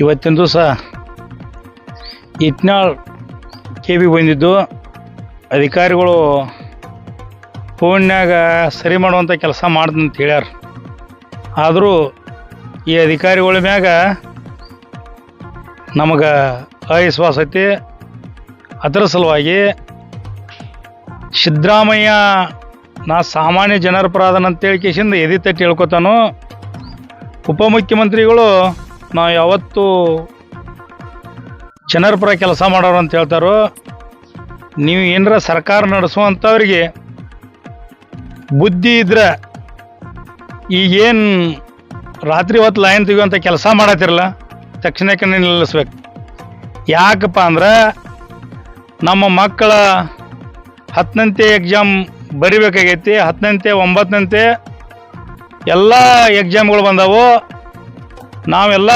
ಇವತ್ತಿನ ದಿವಸ Itnal K B ಬಂದಿದ್ದು. ಅಧಿಕಾರಿಗಳು ಫೋನ್ನಾಗ ಸರಿ ಮಾಡುವಂಥ ಕೆಲಸ ಮಾಡ್ದಂತ ಹೇಳ್ಯಾರ. ಆದರೂ ಈ ಅಧಿಕಾರಿಗಳ ಮ್ಯಾಗ ನಮಗೆ ಅವಿಶ್ವಾಸ ಐತಿ. ಅದರ ಸಲುವಾಗಿ ಸಿದ್ದರಾಮಯ್ಯ ನಾ ಸಾಮಾನ್ಯ ಜನರ ಪರಾಧನ ಅಂತೇಳಿ ಕೇಸಿಂದ ಎದಿ ತಟ್ಟಿ ಹೇಳ್ಕೊತಾನು. ಉಪಮುಖ್ಯಮಂತ್ರಿಗಳು ನಾವು ಯಾವತ್ತೂ ಜನರ ಪರ ಕೆಲಸ ಮಾಡೋರು ಅಂತ ಹೇಳ್ತಾರೋ, ನೀವು ಏನರ ಸರ್ಕಾರ ನಡೆಸುವಂಥವ್ರಿಗೆ ಬುದ್ಧಿ ಇದ್ರೆ ಈಗೇನು ರಾತ್ರಿ ಹೊತ್ತು ಲೈನ್ ತೆಗಿಯುವಂಥ ಕೆಲಸ ಮಾಡತ್ತಿರಲ್ಲ, ತಕ್ಷಣಕ್ಕೆ ನಿಲ್ಲಿಸ್ಬೇಕು. ಯಾಕಪ್ಪ ಅಂದ್ರೆ ನಮ್ಮ ಮಕ್ಕಳ ಹತ್ತನಂತೆ ಎಕ್ಸಾಮ್ ಬರಿಬೇಕಾಗೈತಿ ಹತ್ತನಂತೆ ಒಂಬತ್ತನಂತೆ ಎಲ್ಲ ಎಕ್ಸಾಮ್ಗಳು ಬಂದವು ನಾವೆಲ್ಲ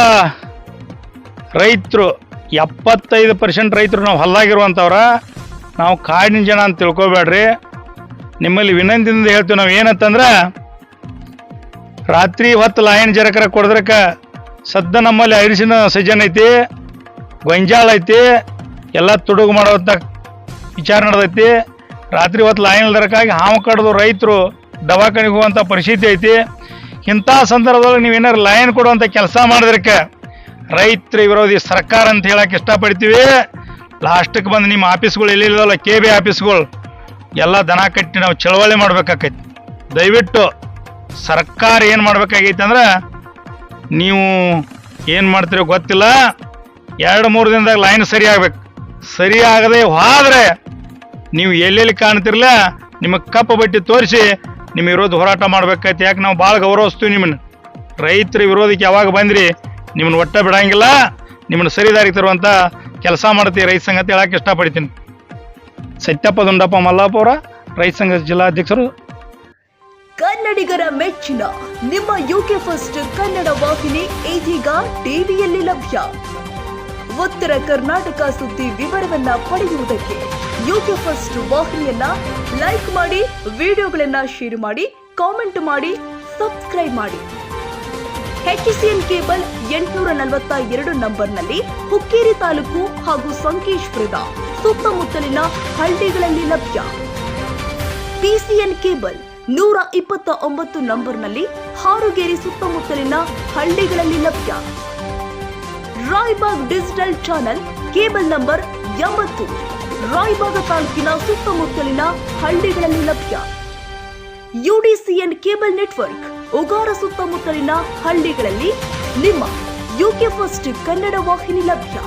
ರೈತರು, ಎಪ್ಪತ್ತೈದು ಪರ್ಸೆಂಟ್ ರೈತರು ನಾವು ಹೊಲ್ದಾಗಿರುವಂಥವ್ರ, ನಾವು ಕಾಡಿನ ಜನ ಅಂತ ತಿಳ್ಕೊಬೇಡ್ರಿ. ನಿಮ್ಮಲ್ಲಿ ವಿನಂತಿಯಿಂದ ಹೇಳ್ತೀವಿ ನಾವು ಏನಂತಂದ್ರೆ, ರಾತ್ರಿ ಹೊತ್ತು ಲಾಯನ್ ಜರಕರ ಕೊಡದ್ರಕ್ಕ ಸದ್ದ ನಮ್ಮಲ್ಲಿ ಐರಿಸಿನ ಸಜನ್ ಐತಿ, ಗೊಂಜಾಳ ಐತಿ, ಎಲ್ಲ ತುಡುಗು ಮಾಡುವಂಥ ವಿಚಾರ ನಡೆದೈತಿ. ರಾತ್ರಿ ಹೊತ್ತು ಲಾಯನ್ ದರಕ್ಕಾಗಿ ಹಾವು ಕಡ್ದು ರೈತರು ದವಾಖಾನೆಗೆ ಹೋಗುವಂಥ ಪರಿಸ್ಥಿತಿ ಐತಿ. ಇಂಥ ಸಂದರ್ಭದಲ್ಲಿ ನೀವು ಏನಾರು ಲೈನ್ ಕೊಡುವಂಥ ಕೆಲಸ ಮಾಡಿದ್ರಕ್ಕೆ ರೈತರ ವಿರೋಧಿ ಸರ್ಕಾರ ಅಂತ ಹೇಳಕ್ಕೆ ಇಷ್ಟಪಡ್ತೀವಿ. ಲಾಸ್ಟಿಗೆ ಬಂದು ನಿಮ್ಮ ಆಫೀಸ್ಗಳು ಎಲ್ಲಿಲ್ಲವಲ್ಲ ಕೆ ಬಿ ಆಫೀಸ್ಗಳು ಎಲ್ಲ ದನ ಕಟ್ಟಿ ನಾವು ಚಳವಳಿ ಮಾಡ್ಬೇಕಾಕೈತಿ. ದಯವಿಟ್ಟು ಸರ್ಕಾರ ಏನು ಮಾಡ್ಬೇಕಾಗೈತೆ ಅಂದ್ರೆ ನೀವು ಏನು ಮಾಡ್ತೀರೋ ಗೊತ್ತಿಲ್ಲ. ಎರಡು, ಮೂರು ದಿನದಾಗ ಲೈನ್ ಸರಿ ಆಗ್ಬೇಕು. ಸರಿ ಆಗದೆ ಹೋದ್ರೆ ನೀವು ಎಲ್ಲೆಲ್ಲಿ ಕಾಣ್ತಿರಲ್ಲ ನಿಮಗೆ ಕಪ್ಪು ಬಟ್ಟೆ ತೋರಿಸಿ ನಿಮ್ಮ ವಿರೋಧ ಹೋರಾಟ ಮಾಡ್ಬೇಕಾಯ್ತು. ಯಾಕೆ ನಾವು ಭಾಳ ಗೌರವಿಸ್ತೀವಿ ನಿಮ್ಮನ್ನು? ರೈತರ ವಿರೋಧಕ್ಕೆ ಯಾವಾಗ ಬಂದ್ರಿ? ನಿಮ್ಮನ್ನ ಒಟ್ಟ ಬಿಡಂಗಿಲ್ಲ. ನಿಮ್ಮನ್ನ ಸರಿದಾರಿಗೆ ತರುವಂಥ ಕೆಲಸ ಮಾಡ್ತೀವಿ ರೈತ ಸಂಘ ಅಂತ ಹೇಳಕ್ಕೆ ಇಷ್ಟಪಡ್ತೀನಿ. ಸತ್ಯಪ್ಪ ದುಂಡಪ್ಪ ಮಲ್ಲಾಪುರ, ರೈತ ಸಂಘದ ಜಿಲ್ಲಾಧ್ಯಕ್ಷರು. ಕನ್ನಡಿಗರ ಮೆಚ್ಚಿನ, ನಿಮ್ಮ ಯುಕೆ ಫಸ್ಟ್ ಕನ್ನಡ ವಾಹಿನಿ ಇದೀಗ ಟಿವಿಯಲ್ಲಿ ಲಭ್ಯ. ಉತ್ತರ ಕರ್ನಾಟಕ ಸುದ್ದಿ ವಿವರವನ್ನ ಪಡೆಯುವುದಕ್ಕೆ ಯುಕೆ ಫಸ್ಟ್ ವಾಹಿನಿಯನ್ನ ಲೈಕ್ ಮಾಡಿ ವಿಡಿಯೋಗಳನ್ನ ಶೇರ್ ಮಾಡಿ ಕಾಮೆಂಟ್ ಮಾಡಿ ಸಬ್ಸ್ಕ್ರೈಬ್ ಮಾಡಿ. ಎಚ್ಸಿಎನ್ ಕೇಬಲ್ ಎಂಟುನೂರ ನಲವತ್ತ ಎರಡು ನಂಬರ್ನಲ್ಲಿ ಹುಕ್ಕೇರಿ ತಾಲೂಕು ಹಾಗೂ ಸಂಕೇಶ್ವರದ ಸುತ್ತಮುತ್ತಲಿನ ಹಳ್ಳಿಗಳಲ್ಲಿ ಲಭ್ಯ. ಪಿಸಿಎನ್ ಕೇಬಲ್ ನೂರ ಇಪ್ಪತ್ತ ಒಂಬತ್ತು ನಂಬರ್ನಲ್ಲಿ ಹಾರುಗೇರಿ ಸುತ್ತಮುತ್ತಲಿನ ಹಳ್ಳಿಗಳಲ್ಲಿ ಲಭ್ಯ. Raibag digital channel cable number ಎಂಬತ್ತು. ರಾಯ್ಬಾಗ ತಾಲೂಕಿನ ಸುತ್ತಮುತ್ತಲಿನ ಹಳ್ಳಿಗಳಲ್ಲಿ ಲಭ್ಯ. ಯುಡಿಸಿಎನ್ ಕೇಬಲ್ ನೆಟ್ವರ್ಕ್, ಉಗಾರ ಸುತ್ತಮುತ್ತಲಿನ ಹಳ್ಳಿಗಳಲ್ಲಿ ನಿಮ್ಮ ಯುಕೆ ಫಸ್ಟ್ ಕನ್ನಡ ವಾಹಿನಿ ಲಭ್ಯ.